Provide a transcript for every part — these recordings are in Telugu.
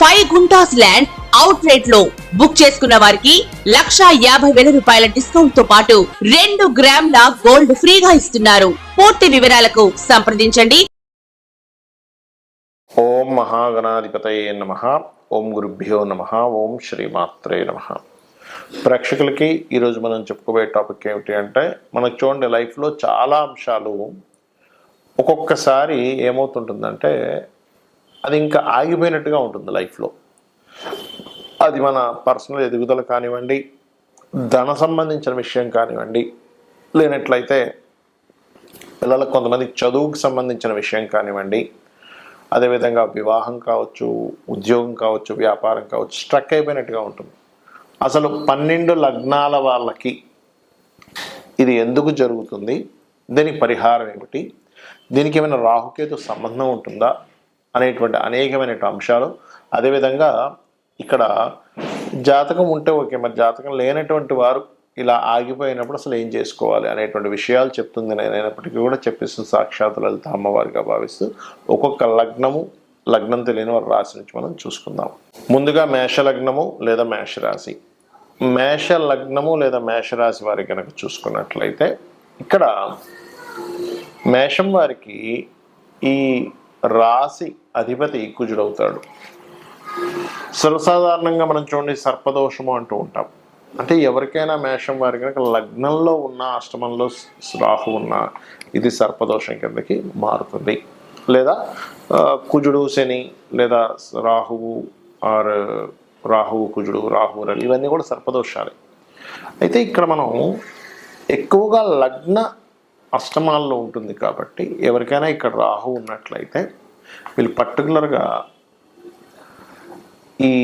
ఫైవ్ గుంటాస్ ల్యాండ్ అవుట్ రేట్లో బుక్ చేసుకున్న వారికి లక్షా యాభై వేల రూపాయల డిస్కౌంట్తో పాటు రెండు గ్రాముల గోల్డ్ ఫ్రీగా ఇస్తున్నారు. పూర్తి వివరాలకు సంప్రదించండి. ఓం మహాగణాధిపతయే నమ. ఓం గురుభ్యో నమ. ఓం శ్రీమాత్రే నమ. ప్రేక్షకులకి ఈరోజు మనం చెప్పుకోబోయే టాపిక్ ఏమిటి అంటే మనకు చూడండి లైఫ్లో చాలా అంశాలు ఒక్కొక్కసారి ఏమవుతుంటుందంటే అది ఇంకా ఆగిపోయినట్టుగా ఉంటుంది లైఫ్లో. అది మన పర్సనల్ ఎదుగుదల కానివ్వండి ధన సంబంధించిన విషయం కానివ్వండి లేనట్లయితే పిల్లలకు కొంతమంది చదువుకు సంబంధించిన విషయం కానివ్వండి అదేవిధంగా వివాహం కావచ్చు ఉద్యోగం కావచ్చు వ్యాపారం కావచ్చు స్ట్రక్ అయిపోయినట్టుగా ఉంటుంది. అసలు పన్నెండు లగ్నాల వాళ్ళకి ఇది ఎందుకు జరుగుతుంది? దీనికి పరిహారం ఏమిటి? దీనికి ఏమైనా రాహుకేతు సంబంధం ఉంటుందా? అనేటువంటి అనేకమైన అంశాలు. అదేవిధంగా ఇక్కడ జాతకం ఉంటే ఓకే మరి జాతకం లేనటువంటి వారు ఇలా ఆగిపోయినప్పుడు అసలు ఏం చేసుకోవాలి అనేటువంటి విషయాలు చెప్తుంది. నేను అయినప్పటికీ కూడా చెప్పిస్తున్న సాక్షాత్ లలిత అమ్మవారిగా భావిస్తూ ఒక్కొక్క లగ్నము లగ్నం తెలియని వారి రాశి నుంచి మనం చూసుకుందాం. ముందుగా మేష లగ్నము లేదా మేష రాశి మేష లగ్నము లేదా మేషరాశి వారి కనుక చూసుకున్నట్లయితే ఇక్కడ మేషం వారికి ఈ రాశి అధిపతి కుజుడవుతాడు. సర్వసాధారణంగా మనం చూడండి సర్పదోషము అంటూ ఉంటాం. అంటే ఎవరికైనా మేషం వారి కనుక లగ్నంలో ఉన్న అష్టమంలో రాహు ఉన్న ఇది సర్పదోషం కిందకి మారుతుంది. లేదా కుజుడు శని లేదా రాహువు ఆర్ రాహువు కుజుడు రాహువు రవి ఇవన్నీ కూడా సర్పదోషాలే. అయితే ఇక్కడ మనం ఎక్కువగా లగ్న అష్టమాల్లో ఉంటుంది కాబట్టి ఎవరికైనా ఇక్కడ రాహు ఉన్నట్లయితే వీళ్ళు పర్టికులర్గా ఈ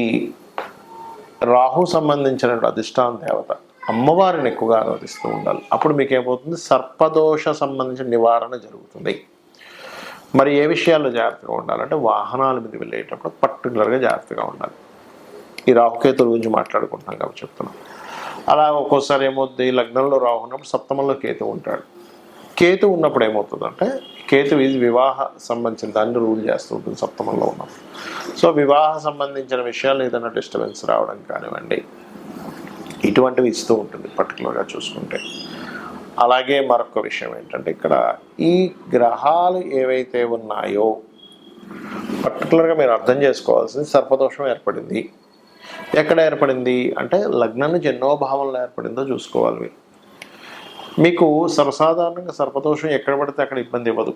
రాహు సంబంధించిన అధిష్టాన దేవత అమ్మవారిని ఎక్కువగా ఆరాధిస్తూ ఉండాలి. అప్పుడు మీకు ఏమవుతుంది సర్పదోష సంబంధించిన నివారణ జరుగుతుంది. మరి ఏ విషయాల్లో జాగ్రత్తగా ఉండాలంటే వాహనాల మీద వెళ్ళేటప్పుడు పర్టికులర్గా జాగ్రత్తగా ఉండాలి. ఈ రాహుకేతుల గురించి మాట్లాడుకుంటున్నాం కాబట్టి చెప్తున్నాం. అలా ఒక్కోసారి ఏమవుతుంది లగ్నంలో రాహు ఉన్నప్పుడు సప్తమంలో కేతు ఉంటాడు. కేతు ఉన్నప్పుడు ఏమవుతుందంటే కేతు ఇది వివాహ సంబంధించిన దాన్ని రూల్ చేస్తూ ఉంటుంది సప్తమంలో ఉన్నప్పుడు. సో వివాహ సంబంధించిన విషయాలు ఏదైనా డిస్టర్బెన్స్ రావడం కానివ్వండి ఇటువంటివి ఇస్తూ ఉంటుంది పర్టికులర్గా చూసుకుంటే. అలాగే మరొక విషయం ఏంటంటే ఇక్కడ ఈ గ్రహాలు ఏవైతే ఉన్నాయో పర్టికులర్గా మీరు అర్థం చేసుకోవాల్సింది సర్పదోషం ఏర్పడింది. ఎక్కడ ఏర్పడింది? అంటే లగ్నం నుంచి ఎన్నో ఏర్పడిందో చూసుకోవాలి మీరు. మీకు సర్వసాధారణంగా సర్పదోషం ఎక్కడ పడితే అక్కడ ఇబ్బంది ఇవ్వదు.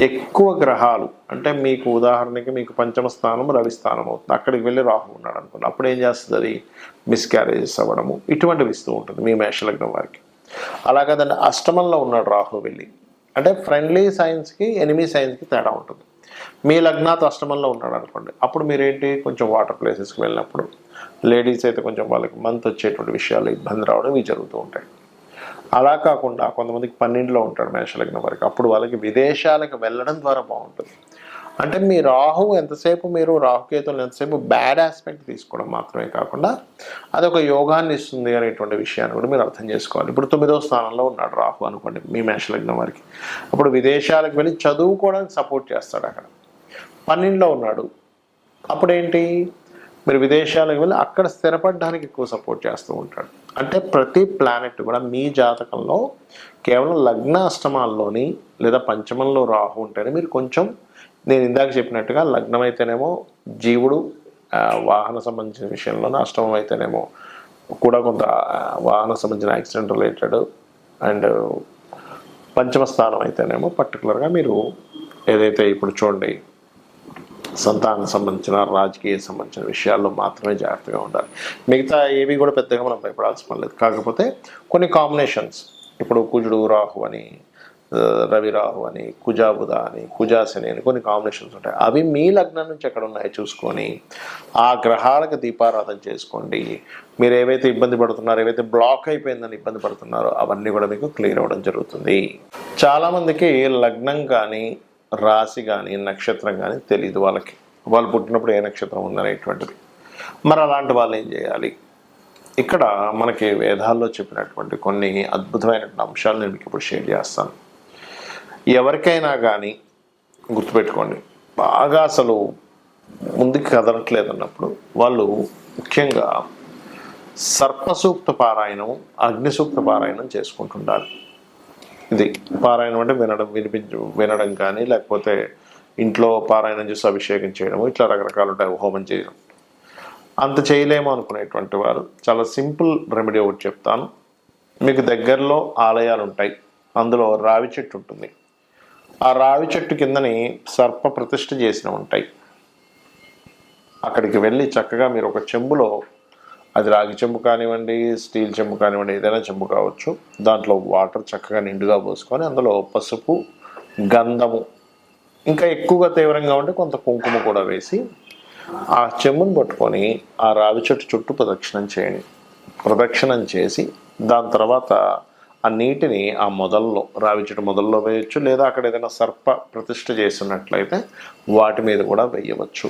ఎక్కువ గ్రహాలు అంటే మీకు ఉదాహరణకి మీకు పంచమ స్థానం రవి స్థానం అవుతుంది. అక్కడికి వెళ్ళి రాహు ఉన్నాడు అనుకోండి. అప్పుడు ఏం చేస్తుంది అది? మిస్క్యారేజెస్ అవ్వడము. ఇటువంటివి ఇస్తూ ఉంటుంది మీ మేషలగ్నం వారికి. అలాగే దాన్ని అష్టమంలో ఉన్నాడు రాహు వెళ్ళి. అంటే ఫ్రెండ్లీ సైన్స్కి ఎనిమీ సైన్స్కి తేడా ఉంటుంది. మీ లగ్నాత్ అష్టమంలో ఉన్నాడు అనుకోండి. అప్పుడు మీరేంటి? కొంచెం వాటర్ ప్లేసెస్కి వెళ్ళినప్పుడు లేడీస్ అయితే కొంచెం వాళ్ళకి మంత్ వచ్చేటువంటి విషయాలు ఇబ్బంది రావడం ఇవి జరుగుతూ ఉంటాయి. అలా కాకుండా కొంతమందికి పన్నెండులో ఉంటాడు మేషలగ్నం వరకు. అప్పుడు వాళ్ళకి విదేశాలకు వెళ్ళడం ద్వారా బాగుంటుంది. అంటే మీ రాహు ఎంతసేపు మీరు రాహుకేతులు ఎంతసేపు బ్యాడ్ ఆస్పెక్ట్ తీసుకోవడం మాత్రమే కాకుండా అది ఒక యోగాన్ని ఇస్తుంది అనేటువంటి విషయాన్ని కూడా మీరు అర్థం చేసుకోవాలి. ఇప్పుడు తొమ్మిదో స్థానంలో ఉన్నాడు రాహు అనుకోండి మీ మేషలగ్నం వారికి. అప్పుడు విదేశాలకు వెళ్ళి చదువుకోవడానికి సపోర్ట్ చేస్తాడు అక్కడ. పన్నెండులో ఉన్నాడు. అప్పుడేంటి? మీరు విదేశాలకు వెళ్ళి అక్కడ స్థిరపడడానికి ఎక్కువ సపోర్ట్ చేస్తూ ఉంటాడు. అంటే ప్రతి ప్లానెట్ కూడా మీ జాతకంలో కేవలం లగ్నాష్టమాల్లోని లేదా పంచమంలో రాహు ఉంటేనే మీరు కొంచెం నేను ఇందాక చెప్పినట్టుగా లగ్నం అయితేనేమో జీవుడు వాహన సంబంధించిన విషయంలోనూ అష్టమం అయితేనేమో కూడా కొంత వాహన సంబంధించిన యాక్సిడెంట్ రిలేటెడ్ అండ్ పంచమ స్థానం అయితేనేమో పర్టికులర్గా మీరు ఏదైతే ఇప్పుడు చూడండి సంతానం సంబంధించిన రాజకీయ సంబంధించిన విషయాల్లో మాత్రమే జాగ్రత్తగా ఉండాలి. మిగతా ఏవి కూడా పెద్దగా మనం భయపడాల్సిన పని లేదు. కాకపోతే కొన్ని కాంబినేషన్స్ ఇప్పుడు కుజుడు రాహు అని రవి రాహు అని కుజాబుధ అని కుజాశని అని కొన్ని కాంబినేషన్స్ ఉంటాయి. అవి మీ లగ్నం నుంచి ఎక్కడ ఉన్నాయో చూసుకొని ఆ గ్రహాలకు దీపారాధన చేసుకోండి. మీరు ఏవైతే ఇబ్బంది పడుతున్నారో ఏవైతే బ్లాక్ అయిపోయిందని ఇబ్బంది పడుతున్నారో అవన్నీ కూడా మీకు క్లియర్ అవ్వడం జరుగుతుంది. చాలామందికి లగ్నం కానీ రాశి కానీ నక్షత్రం కానీ తెలియదు వాళ్ళకి. వాళ్ళు పుట్టినప్పుడు ఏ నక్షత్రం ఉందనేటువంటిది. మరి అలాంటి వాళ్ళు ఏం చేయాలి? ఇక్కడ మనకి వేదాల్లో చెప్పినటువంటి కొన్ని అద్భుతమైనటువంటి అంశాలు నేను మీకు ఇప్పుడు షేర్ చేస్తాను. ఎవరికైనా కానీ గుర్తుపెట్టుకోండి బాగా అసలు ముందుకు కదలట్లేదు అన్నప్పుడు వాళ్ళు ముఖ్యంగా సర్పసూక్త పారాయణం అగ్నిసూక్త పారాయణం చేసుకుంటుండాలి. ఇది పారాయణం అంటే వినడం వినిపించు వినడం కానీ లేకపోతే ఇంట్లో పారాయణం చేసి అభిషేకం చేయడం ఇట్లా రకరకాలు ఉంటాయి హోమం చేయడం. అంత చేయలేము అనుకునేటువంటి వారు. చాలా సింపుల్ రెమెడీ ఒకటి చెప్తాను. మీకు దగ్గరలో ఆలయాలు ఉంటాయి. అందులో రావి చెట్టు ఉంటుంది. ఆ రావి చెట్టు కిందని సర్ప ప్రతిష్ఠ చేసిన ఉంటాయి. అక్కడికి వెళ్ళి చక్కగా మీరు ఒక చెంబులో అది రాగి చెంబు కానివ్వండి స్టీల్ చెంబు కానివ్వండి ఏదైనా చెంబు కావచ్చు. దాంట్లో వాటర్ చక్కగా నిండుగా పోసుకొని అందులో పసుపు గంధము ఇంకా ఎక్కువగా తీవ్రంగా ఉంటే కొంత కుంకుమ కూడా వేసి ఆ చెంబును పట్టుకొని ఆ రావి చెట్టు చుట్టూ ప్రదక్షిణం చేయండి. ప్రదక్షిణం చేసి దాని తర్వాత ఆ నీటిని ఆ మొదల్లో రావి చెట్టు మొదల్లో వేయచ్చు లేదా అక్కడ ఏదైనా సర్ప ప్రతిష్ట చేసినట్లయితే వాటి మీద కూడా వేయవచ్చు.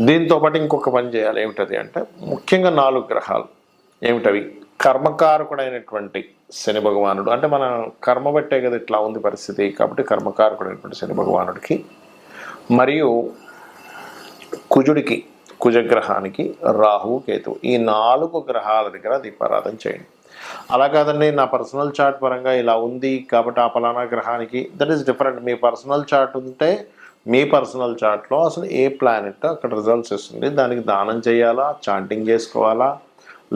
దీంతో పాటు ఇంకొక పని చేయాలి. ఏమిటది అంటే ముఖ్యంగా నాలుగు గ్రహాలు. ఏమిటవి? కర్మకారకుడైనటువంటి శని భగవానుడు. అంటే మన కర్మ బట్టే కదా ఇట్లా ఉంది పరిస్థితి. కాబట్టి కర్మకారకుడైనటువంటి శని భగవానుడికి మరియు కుజుడికి కుజగ్రహానికి రాహువు కేతువు. ఈ నాలుగు గ్రహాల దగ్గర దీపారాధన చేయండి. అలా కాదండి నా పర్సనల్ చార్ట్ పరంగా ఇలా ఉంది కాబట్టి ఆ పలానా గ్రహానికి దట్ ఈస్ డిఫరెంట్. మీ పర్సనల్ చార్ట్ ఉంటే మీ పర్సనల్ చార్ట్లో అసలు ఏ ప్లానెట్ అక్కడ రిజల్ట్స్ ఇస్తుంది? దానికి దానం చేయాలా? చాంటింగ్ చేసుకోవాలా?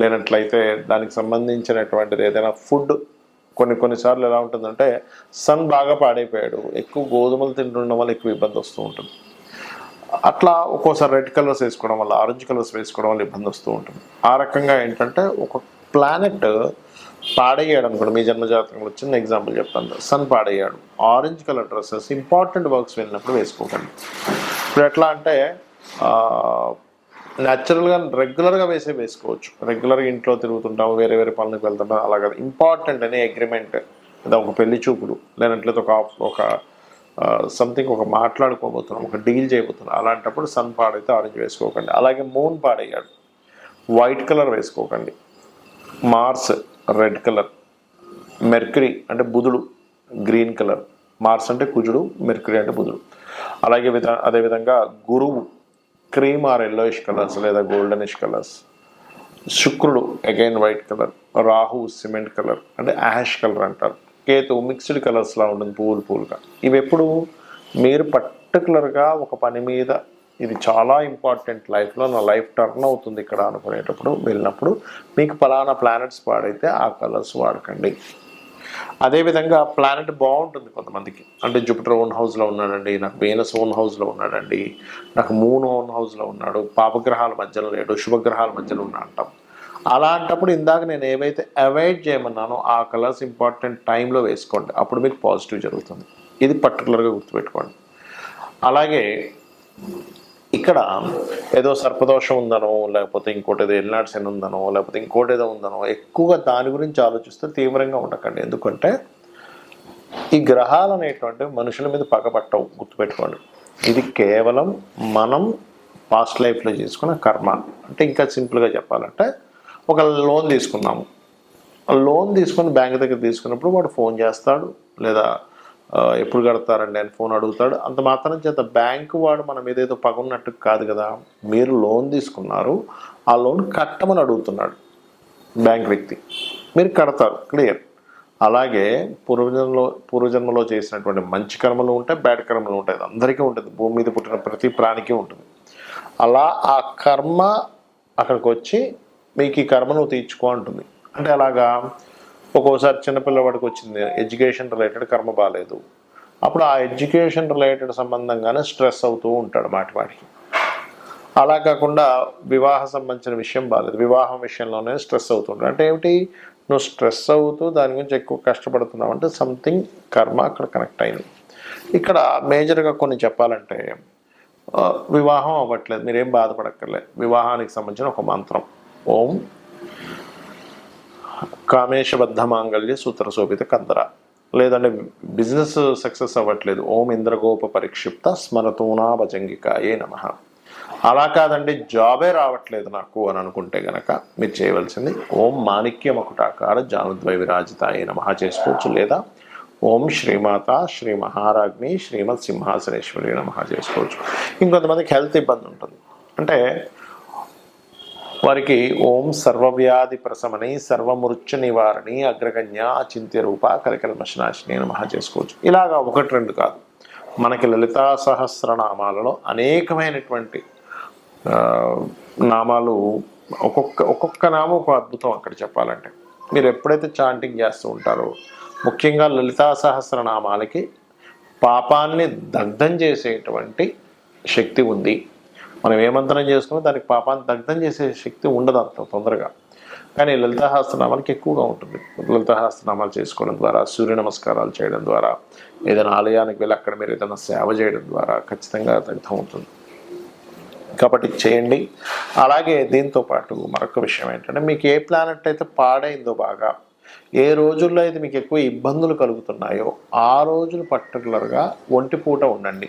లేనట్లయితే దానికి సంబంధించినటువంటిది ఏదైనా ఫుడ్ కొన్ని కొన్నిసార్లు ఎలా ఉంటుందంటే సన్ బాగా పాడైపోయాడు. ఎక్కువ గోధుమలు తింటుండడం వల్ల ఎక్కువ ఇబ్బంది వస్తూ ఉంటుంది. అట్లా ఒక్కోసారి రెడ్ కలర్స్ వేసుకోవడం వల్ల ఆరెంజ్ కలర్స్ వేసుకోవడం వల్ల ఇబ్బంది వస్తూ ఉంటుంది. ఆ రకంగా ఏంటంటే ఒక ప్లానెట్ పాడయ్యాడు అనుకోండి మీ జన్మజాతకంలో చిన్న ఎగ్జాంపుల్ చెప్తాను. Sun పాడయ్యాడు. Orange colour dresses important works వెళ్ళినప్పుడు వేసుకోకండి. ఇప్పుడు ఎట్లా అంటే న్యాచురల్గా రెగ్యులర్గా వేసే వేసుకోవచ్చు. రెగ్యులర్గా ఇంట్లో తిరుగుతుంటాము వేరే వేరే పనులకు వెళ్తుంటాం అలాగే ఇంపార్టెంట్ అనే అగ్రిమెంట్ లేదా ఒక పెళ్ళి చూపులు లేనట్లయితే ఒక ఒక సంథింగ్ ఒక మాట్లాడుకోబోతున్నాం ఒక డీల్ చేయబోతున్నాం. అలాంటప్పుడు సన్ పాడైతే ఆరెంజ్ వేసుకోకండి. అలాగే మూన్ పాడయ్యాడు. White colour వేసుకోకండి. Mars red colour. మెర్క్రీ అంటే బుధుడు గ్రీన్ కలర్. మార్స్ అంటే కుజుడు మెర్క్రీ అంటే బుధుడు. అలాగే విధ అదేవిధంగా గురువు క్రీమ్ ఆర్ ఎల్లోయిష్ కలర్స్ లేదా గోల్డెనిష్ కలర్స్ శుక్రుడు again white colour Rahu cement colour అంటే యాష్ కలర్ అంటారు. కేతు మిక్స్డ్ కలర్స్లా ఉంటుంది పూలు పూలుగా. ఇవి ఎప్పుడు? మీరు పర్టికులర్గా ఒక పని మీద ఇది చాలా ఇంపార్టెంట్ లైఫ్లో నా లైఫ్ టర్న్ అవుతుంది ఇక్కడ అనుకునేటప్పుడు వెళ్ళినప్పుడు. మీకు పలానా ప్లానెట్స్ పాడైతే ఆ కలర్స్ వాడకండి. అదేవిధంగా ప్లానెట్ బాగుంటుంది కొంతమందికి. అంటే జూపిటర్ ఓన్ హౌస్లో ఉన్నాడండి నాకు వేనస్ ఓన్ హౌస్లో ఉన్నాడండి నాకు మూన్ ఓన్ హౌస్లో ఉన్నాడు పాపగ్రహాల మధ్యలో లేడు శుభగ్రహాల మధ్యలో ఉన్నా అంటాం. అలాంటప్పుడు ఇందాక నేను ఏవైతే అవాయిడ్ చేయమన్నానో ఆ కలర్స్ ఇంపార్టెంట్ టైంలో వేసుకోండి. అప్పుడు మీకు పాజిటివ్ జరుగుతుంది. ఇది పర్టికులర్గా గుర్తుపెట్టుకోండి. అలాగే ఇక్కడ ఏదో సర్పదోషం ఉందనో లేకపోతే ఇంకోటి ఏదో ఎల్నాడు శని ఉందనో లేకపోతే ఇంకోటి ఏదో ఉందనో ఎక్కువగా దాని గురించి ఆలోచిస్తే తీవ్రంగా ఉండకండి. ఎందుకంటే ఈ గ్రహాలు అనేటువంటి మనుషుల మీద పగపట్టవు గుర్తుపెట్టుకోండి. ఇది కేవలం మనం పాస్ట్ లైఫ్లో చేసుకున్న కర్మ. అంటే ఇంకా సింపుల్గా చెప్పాలంటే ఒక లోన్ తీసుకున్నాము ఆ లోన్ తీసుకొని బ్యాంక్ దగ్గర తీసుకున్నప్పుడు వాడు ఫోన్ చేస్తాడు లేదా ఎప్పుడు కడతారండి అని ఫోన్ అడుగుతాడు. అంత మాత్రం చేత బ్యాంకు వాడు మన మీద ఏదో పగున్నట్టు కాదు కదా. మీరు లోన్ తీసుకున్నారు. ఆ లోన్ కట్టమని అడుగుతున్నాడు బ్యాంక్ వ్యక్తి. మీరు కడతారు. క్లియర్. అలాగే పూర్వజన్మలో పూర్వజన్మలో చేసినటువంటి మంచి కర్మలు ఉంటాయి బ్యాడ్ కర్మలు ఉంటాయి. అందరికీ ఉంటుంది. భూమి మీద పుట్టిన ప్రతి ప్రాణికి ఉంటుంది. అలా ఆ కర్మ అక్కడికి వచ్చి మీకు ఈ కర్మను తీర్చుకో అంటుంది. అంటే అలాగా ఒక్కోసారి చిన్నపిల్లవాడికి వచ్చింది ఎడ్యుకేషన్ రిలేటెడ్ కర్మ బాగాలేదు అప్పుడు ఆ ఎడ్యుకేషన్ రిలేటెడ్ సంబంధంగానే స్ట్రెస్ అవుతూ ఉంటాడు మాటివాడికి అలా కాకుండా వివాహ సంబంధించిన విషయం బాగాలేదు వివాహం విషయంలోనే స్ట్రెస్ అవుతుంటాడు అంటే ఏమిటి? నువ్వు స్ట్రెస్ అవుతూ దాని గురించి ఎక్కువ కష్టపడుతున్నావు అంటే సంథింగ్ కర్మ అక్కడ కనెక్ట్ అయింది. ఇక్కడ మేజర్గా కొన్ని చెప్పాలంటే వివాహం అవ్వట్లేదు. మీరేం బాధపడక్కర్లేదు వివాహానికి సంబంధించిన ఒక మంత్రం. ఓం కామేశబద్ధ మాంగళ్య సూత్ర శోభిత కందర. లేదంటే బిజినెస్ సక్సెస్ అవ్వట్లేదు. ఓం ఇంద్రగోప పరిక్షిప్త స్మరతూనా భజంగికాయే నమ. అలా కాదండి జాబే రావట్లేదు నాకు అని అనుకుంటే గనక మీరు చేయవలసింది ఓం మాణిక్య మకుటాకార జానుద్వై విరాజితాయే నమ చేసుకోవచ్చు. లేదా ఓం శ్రీమాత శ్రీ మహారాజ్ని శ్రీమత్ సింహాసనేశ్వరి నమ చేసుకోవచ్చు. ఇంకొంతమందికి హెల్త్ ఇబ్బంది ఉంటుంది. అంటే వారికి ఓం సర్వవ్యాధి ప్రశమని సర్వమృత్యు నివారణి అగ్రగణ్య అచింత్య రూప కలికల్మశనాశిని మహా చేసుకోవచ్చు. ఇలాగా ఒకటి రెండు కాదు. మనకి లలితా సహస్రనామాలలో అనేకమైనటువంటి నామాలు ఒక్కొక్క ఒక్కొక్క నామం ఒక అద్భుతం అక్కడ చెప్పాలంటే. మీరు ఎప్పుడైతే చాంటింగ్ చేస్తూ ఉంటారో ముఖ్యంగా లలితా సహస్రనామాలకి పాపాన్ని దగ్ధం చేసేటువంటి శక్తి ఉంది. మనం ఏ మంత్రం చేసుకున్నా దానికి పాపాన్ని దగ్ధం చేసే శక్తి ఉండదు అంత తొందరగా. కానీ లలితాహాస్త్రనామాలకి ఎక్కువగా ఉంటుంది. లలితాహాస్త్రనామాలు చేసుకోవడం ద్వారా సూర్య నమస్కారాలు చేయడం ద్వారా ఏదైనా ఆలయానికి వెళ్ళి అక్కడ మీరు ఏదైనా సేవ చేయడం ద్వారా ఖచ్చితంగా దగ్ధం అవుతుంది కాబట్టి చేయండి. అలాగే దీంతో పాటు మరొక విషయం ఏంటంటే మీకు ఏ ప్లానెట్ అయితే పాడైందో బాగా ఏ రోజుల్లో అయితే మీకు ఎక్కువ ఇబ్బందులు కలుగుతున్నాయో ఆ రోజులు పర్టికులర్గా ఒంటి పూట ఉండండి.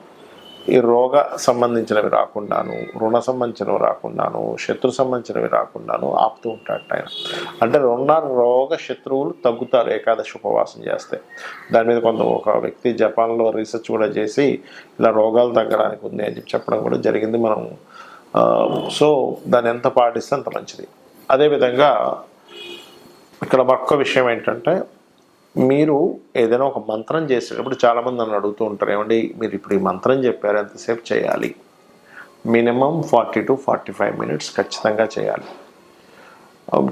ఈ రోగ సంబంధించినవి రాకుండాను రుణ సంబంధించినవి రాకుండాను శత్రు సంబంధించినవి రాకుండాను ఆపుతూ ఉంటాడు ఆయన. అంటే రుణ రోగ శత్రువులు తగ్గుతారు ఏకాదశి ఉపవాసం చేస్తే. దాని మీద కొంత ఒక వ్యక్తి జపాన్లో రీసెర్చ్ కూడా చేసి ఇలా రోగాలు తగ్గడానికి ఉంది అని చెప్పడం కూడా జరిగింది మనం సో దాన్ని ఎంత పాటిస్తే అంత మంచిది. అదేవిధంగా ఇక్కడ మరొక విషయం ఏంటంటే మీరు ఏదైనా ఒక మంత్రం చేసేటప్పుడు చాలామంది నన్ను అడుగుతూ ఉంటారు ఏమండి మీరు ఇప్పుడు ఈ మంత్రం చెప్పారు ఎంతసేపు చేయాలి? Minimum forty to forty five minutes ఖచ్చితంగా చేయాలి.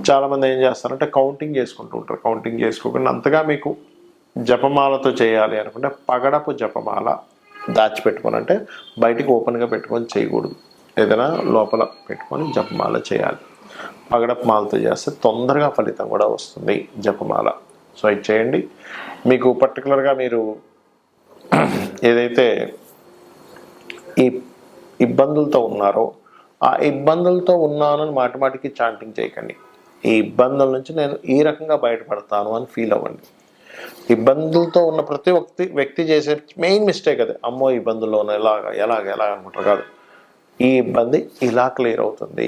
చాలామంది ఏం చేస్తారంటే కౌంటింగ్ చేసుకుంటూ ఉంటారు. కౌంటింగ్ చేసుకోకుండా అంతగా మీకు జపమాలతో చేయాలి అనుకుంటే పగడపు జపమాల దాచిపెట్టుకొని అంటే బయటికి ఓపెన్గా పెట్టుకొని చేయకూడదు. ఏదైనా లోపల పెట్టుకొని జపమాల చేయాలి. పగడపు మాలతో చేస్తే తొందరగా ఫలితం కూడా వస్తుంది జపమాల. సో ఇది చేయండి. మీకు పర్టికులర్గా మీరు ఏదైతే ఈ ఇబ్బందులతో ఉన్నారో ఆ ఇబ్బందులతో ఉన్నానని మాటిమాటికి చాంటింగ్ చేయకండి. ఈ ఇబ్బందుల నుంచి నేను ఈ రకంగా బయటపడతాను అని ఫీల్ అవ్వండి. ఇబ్బందులతో ఉన్న ప్రతి వ్యక్తి వ్యక్తి చేసే మెయిన్ మిస్టేక్ అది. అమ్మో ఇబ్బందుల్లో ఉన్న ఎలాగ ఎలాగ ఎలాగ అనుకుంటారు. కాదు. ఈ ఇబ్బంది ఇలా క్లియర్ అవుతుంది.